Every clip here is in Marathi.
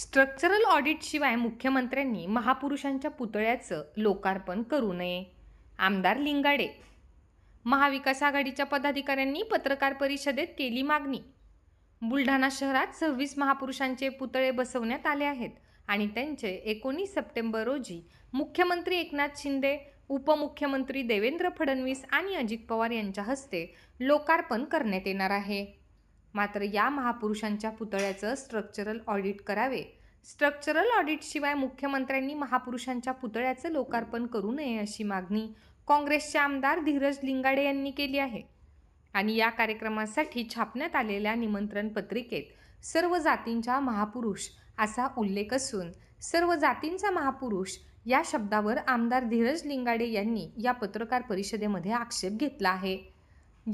स्ट्रक्चरल ऑडिटशिवाय मुख्यमंत्र्यांनी महापुरुषांच्या पुतळ्याचं लोकार्पण करू नये. आमदार लिंगाडे. महाविकास आघाडीच्या पदाधिकाऱ्यांनी पत्रकार परिषदेत केली मागणी. बुलढाणा शहरात सव्वीस महापुरुषांचे पुतळे बसवण्यात आले आहेत आणि त्यांचे एकोणीस सप्टेंबर रोजी मुख्यमंत्री एकनाथ शिंदे उपमुख्यमंत्री देवेंद्र फडणवीस आणि अजित पवार यांच्या हस्ते लोकार्पण करण्यात येणार आहे. मात्र या महापुरुषांच्या पुतळ्याचं स्ट्रक्चरल ऑडिट करावे. स्ट्रक्चरल ऑडिटशिवाय मुख्यमंत्र्यांनी महापुरुषांच्या पुतळ्याचं लोकार्पण करू नये अशी मागणी काँग्रेसचे आमदार धीरज लिंगाडे यांनी केली आहे. आणि या कार्यक्रमासाठी छापण्यात आलेल्या निमंत्रण पत्रिकेत सर्व जातींच्या महापुरुष असा उल्लेख असून सर्व जातींचा महापुरुष या शब्दावर आमदार धीरज लिंगाडे यांनी या पत्रकार परिषदेमध्ये आक्षेप घेतला आहे.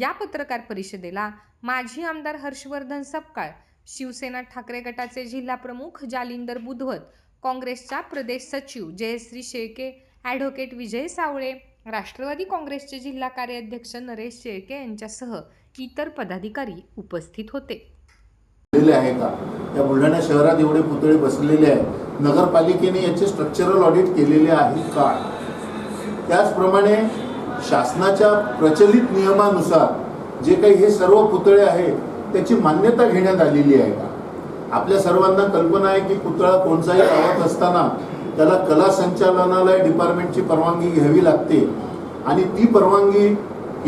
या पत्रकार परिषदेला माजी आमदार हर्षवर्धन सपकाळ शिवसेना ठाकरे गटाचे जिल्हा प्रमुख जालिंदर बुधवत काँग्रेसचा प्रदेश सचिव जयश्री शेळके ॲडव्होकेट विजय सावळे राष्ट्रवादी काँग्रेसचे जिल्हा कार्याध्यक्ष नरेश शेळके यांच्यासह इतर पदाधिकारी उपस्थित होते. आहे का या बुलढाणा शहरात एवढे पुतळे बसलेले आहेत. नगरपालिकेने याचे स्ट्रक्चरल ऑडिट केलेले आहे. का? त्याचप्रमाणे शासनाच्या प्रचलित नियमानुसार जे काही हे सर्व पुतळे आहेत त्याची मान्यता घेण्यात आलेली आहे का? आपल्या सर्वांना कल्पना आहे की पुतळा कोणताही गावात असताना त्याला कला संचालनालय डिपार्टमेंटची परवानगी घ्यावी लागते आणि ती परवानगी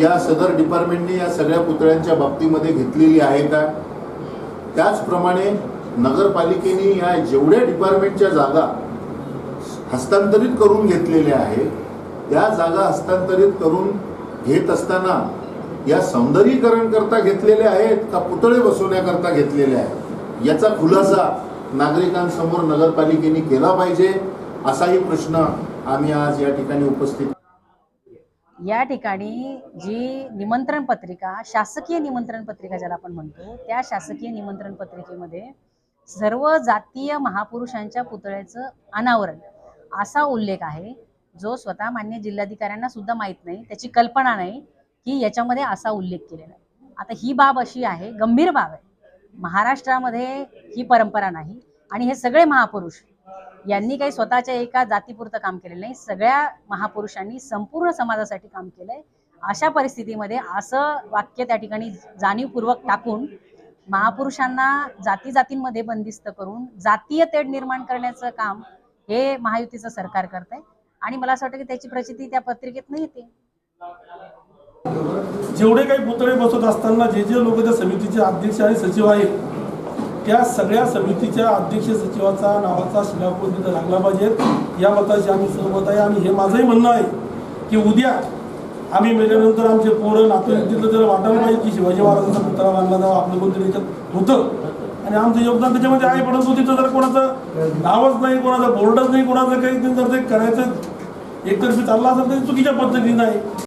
या सदर डिपार्टमेंटने या सगळ्या पुतळ्यांच्या बाबतीमध्ये घेतलेली आहे का? त्याचप्रमाणे नगरपालिकेने या जेवढ्या डिपार्टमेंटच्या जागा हस्तांतरित करून घेतलेल्या आहेत त्या जागा हस्तांतरित करून घेत असताना या सौंदर्यीकरण करता घेतलेल्या आहेत का पुतळे बसवण्याकरता घेतलेले आहेत? याचा खुलासा नागरिकांसमोर नगरपालिकेने केला पाहिजे असाही प्रश्न आम्ही आज या ठिकाणी उपस्थित या ठिकाणी जी निमंत्रण पत्रिका शासकीय निमंत्रण पत्रिका ज्याला आपण म्हणतो त्या शासकीय निमंत्रण पत्रिकेमध्ये सर्व जातीय महापुरुषांच्या पुतळ्याचं अनावरण असा उल्लेख आहे. जो स्वतः मान्य जिल्हाधिकाऱ्यांना सुद्धा माहीत नाही त्याची कल्पना नाही की याच्यामध्ये असा उल्लेख केलेला आहे. आता ही बाब अशी आहे गंभीर बाब आहे. महाराष्ट्रामध्ये ही परंपरा नाही आणि हे सगळे महापुरुष यांनी काही स्वतःच्या एका जातीपुरतं काम केलेलं नाही सगळ्या महापुरुषांनी संपूर्ण समाजासाठी काम केलंय. अशा परिस्थितीमध्ये असं वाक्य त्या ठिकाणी जाणीवपूर्वक टाकून महापुरुषांना जाती जातींमध्ये बंदिस्त करून जातीय तेढ निर्माण करण्याचं काम हे महायुतीचं सरकार करत आहे आणि मला असं वाटतं की त्याची प्रचिती त्या पत्रिकेत येते. जेवढे काही पुतळे बसवत असताना जे जे लोक त्या समितीचे अध्यक्ष आणि सचिव आहेत त्या सगळ्या समितीच्या अध्यक्ष सचिवाचा नावाचा शिलापूर तिथं लागला पाहिजेत या मताशी आम्ही सहमत आहे आणि हे माझंही म्हणणं आहे की उद्या आम्ही मेल्यानंतर आमचे पोरं नातू तिथलं जर वाटायला पाहिजे की शिवाजी महाराजांचा पुतळा बांधला जावा आपलं कोणतरी याच्यात होतं. आणि आमचं योगदान त्याच्यामध्ये आहे परंतु तिथं जर कोणाचं नावच नाही कोणाचा बोर्डच नाही कोणाचं काही जर ते करायचं एकतर्फी चालला असेल तर ते चुकीच्या पद्धतीनं आहे.